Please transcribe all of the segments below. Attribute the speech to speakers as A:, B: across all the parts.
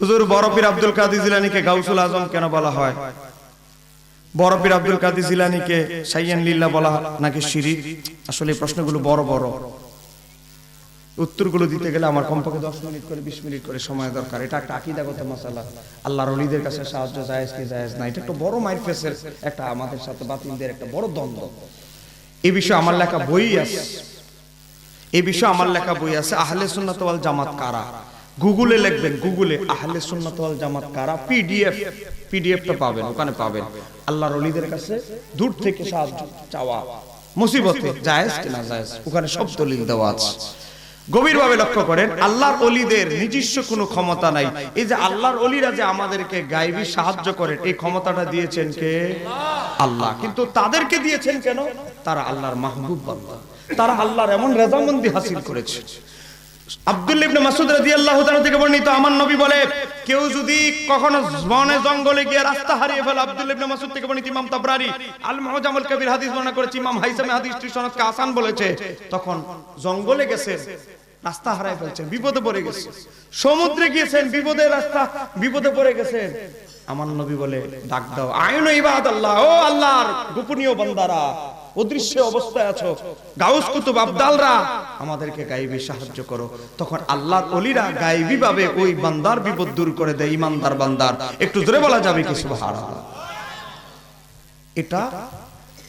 A: হুজুর বরফির আব্দুল কাদের জিলানিকে গাউসুল আজম কেন বলা হয়? বরফির আব্দুল কাদের জিলানিকে সাইয়ান লিল্লা বলা নাকি শিরিক? আসলে এই প্রশ্নগুলো বড় বড়। উত্তরগুলো দিতে গেলে আমার কমপক্ষে দশ মিনিট করে, বিশ মিনিট করে সময় দরকার। এটা একটা আকিদাগত মশালা। আল্লাহর অলিদের কাছে সাহায্য জায়েজ কি জায়েজ না? এটা একটা বড় মাইর ফেসের একটা, আমাদের সাথে বাতিলদের একটা বড় দ্বন্দ্ব। এই বিষয়ে আমার লেখা বই আছে। এই বিষয়ে আমার লেখা বই আছে, আহলে সুন্নাত ওয়াল জামাত কারা? গুগলে লিখবেন গুগলে আহলে সুন্নাত ওয়াল জামাত কারা? পিডিএফ পিডিএফটা পাবেন, ওখানে পাবেন। আল্লাহর অলিদের কাছে দূর থেকে সাহায্য চাওয়া। মুসিবতে জায়েজ কি না জায়েজ, ওখানে সব দলিল দেওয়া আছে। গভীরভাবে লক্ষ্য করেন, আল্লাহর অলিদের নিজস্ব কোনো ক্ষমতা নাই। এই যে আল্লাহর অলিরা যে আমাদেরকে গাইবি সাহায্য করেন, এই ক্ষমতাটা দিয়েছেন কে? আল্লাহ। কিন্তু তাদেরকে দিয়েছেন কেন? তারা আল্লাহর মাহবুব বান্দা। তারা আল্লাহর এমন রেজামন্দি হাসিল করেছে। জঙ্গলে রাস্তা আসান বলেছে, তখন জঙ্গলে গেছে রাস্তা ফেলছেন, বিপদে পড়ে গেছে সমুদ্রে গিয়েছেন বিপদে রাস্তা, বিপদে পড়ে গেছেন। আমার নবী বলে, ডাক দাও, আইন ইবাদ আল্লাহ, ও আল্লাহর গোপনীয় বান্দারা অদৃশ্য অবস্থায় আছো। গাউস কুতুব আবদালরা আমাদেরকে গাইবি সাহায্য করো। তখন আল্লাহর অলিরা গাইবি ভাবে ওই বান্দার বিপদ দূর করে দেয় ইমানদার বান্দার। একটু জোরে বলা যাবে কি? সুবহানাল্লাহ। এটা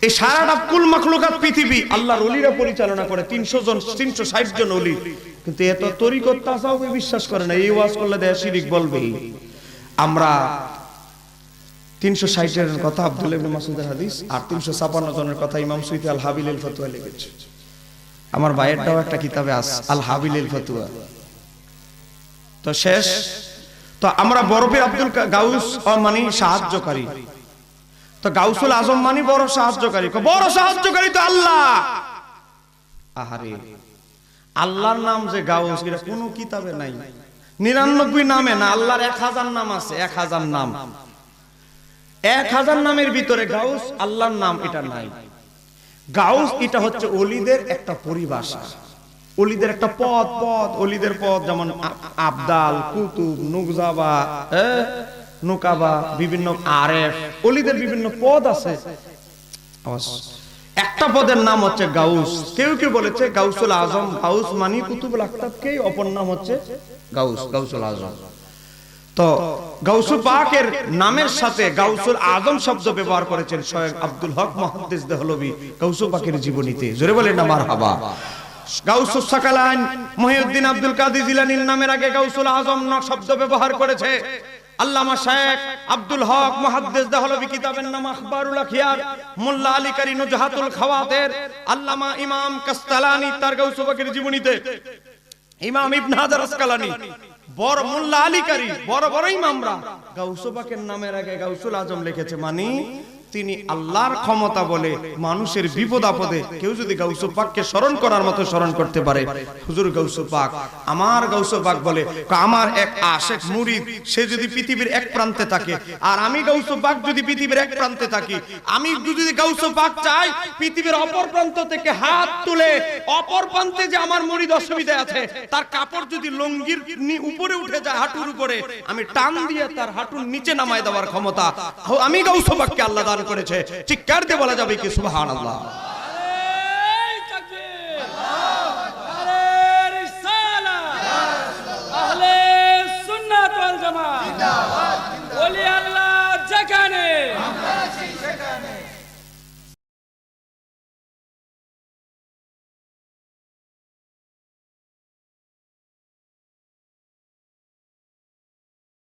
A: এই সারাটা কুল মাখলুকাত পৃথিবী আল্লাহর অলিরা পরিচালনা করে। তিনশো জন তিনশো ষাট জন অলি। কিন্তু এত তরিকত তাসাউফে বিশ্বাস করে না। এই ওয়াজ করলে দেয় শিরিক বলবেই। আমরা তিনশো ষাট জনের কথা আব্দুল মাসুদের হাদিস আর তিনশো ছাপান্ন জনের কথা ইমাম সুইতি আল হাবিল ফতুয়া লিখেছে। আমার ভাইয়েরটাও একটা কিতাবে আস আল হাবিল ফতুয়া। তো শেষ, তো আমরা বরফে আব্দুল গাউস মানে সাহায্যকারী। তো গাউসুল আজম মানে বড় সাহায্যকারী। বড় সাহায্যকারী তো আল্লাহ! আহারে, আল্লাহর নাম যে গাউস, এটা কোনো কিতাবে নাই। নিরানব্বই নামে না, আল্লাহর এক হাজার নাম আছে, এক হাজার নাম। এক হাজার নামের ভিতরে গাউস, আল্লাহর নাম এটা নাই। গাউস, এটা হচ্ছে অলিদের একটা পরিভাষা। অলিদের একটা পদ পদ, অলিদের পদ যেমন আবদাল, কুতুব, নুকজাবা নুকাবা, বিভিন্ন আরেফ, অলিদের বিভিন্ন পদ আছে। একটা পদের নাম হচ্ছে গাউস। কেউ কেউ বলেছে গাউসুল আজম, গাউস মানি কুতুব কুতুবুল আখতাবকে অপর নাম হচ্ছে গাউস, গাউসুল আজম। তো গাউসুল পাকের নামের সাথে গাউসুল আজম শব্দ ব্যবহার করেছেন স্বয়ং আব্দুল হক মুহাদ্দিস দেহলভী গাউসুল পাকের জীবনীতে। জোরে বলেন না, মারহাবা। গাউসুল সাকালান মহিউদ্দিন আব্দুল কাদের জিলানীর নামের আগে গাউসুল আজম না শব্দ ব্যবহার করেছে। আল্লামা শেখ আব্দুল হক মুহাদ্দিস দেহলভী কিতাবের নাম আখবারুল আখিয়ার, মোল্লা আলী কারি নুজহাতুল খাওয়াতের, আল্লামা ইমাম কাস্তালানি তার গাউসুল পাকের জীবনীতে। ইমাম ইবনে হাজার আসকালানি বড় মোল্লা আলিকারী কারি বড় বড় ইমামরা গাউসুবাকের নামের আগে গাউসুল আজম লিখেছে মানে তিনি আল্লাহর ক্ষমতা বলে মানুষের বিপদ আপদে কেউ যদি গাউসু পাককে স্মরণ করার মতো স্মরণ করতে পারে। হুজুর গাউসু পাক, আমার গাউসু পাক বলে আমার এক আশেক মুরিদ, সে যদি পৃথিবীর এক প্রান্তে থাকে, আর আমি গাউসু পাক যদি পৃথিবীর এক প্রান্তে থাকি, আমি যদি গাউসু পাক চাই, পৃথিবীর অপর প্রান্ত থেকে হাত তুলে, অপর প্রান্তে যে আমার মুরিদ অসুবিধা আছে, তার কাপড় যদি লঙ্গির উপরে উঠে যায় হাঁটুর উপরে, আমি টান দিয়ে তার হাঁটুর নিচে নামায় দেওয়ার ক্ষমতা, আমি গাউসু পাককে আল্লাহ দান করেছে চিৎকার দিয়ে বলা যাবে কি
B: সুহান আল্লাহ! আহলে!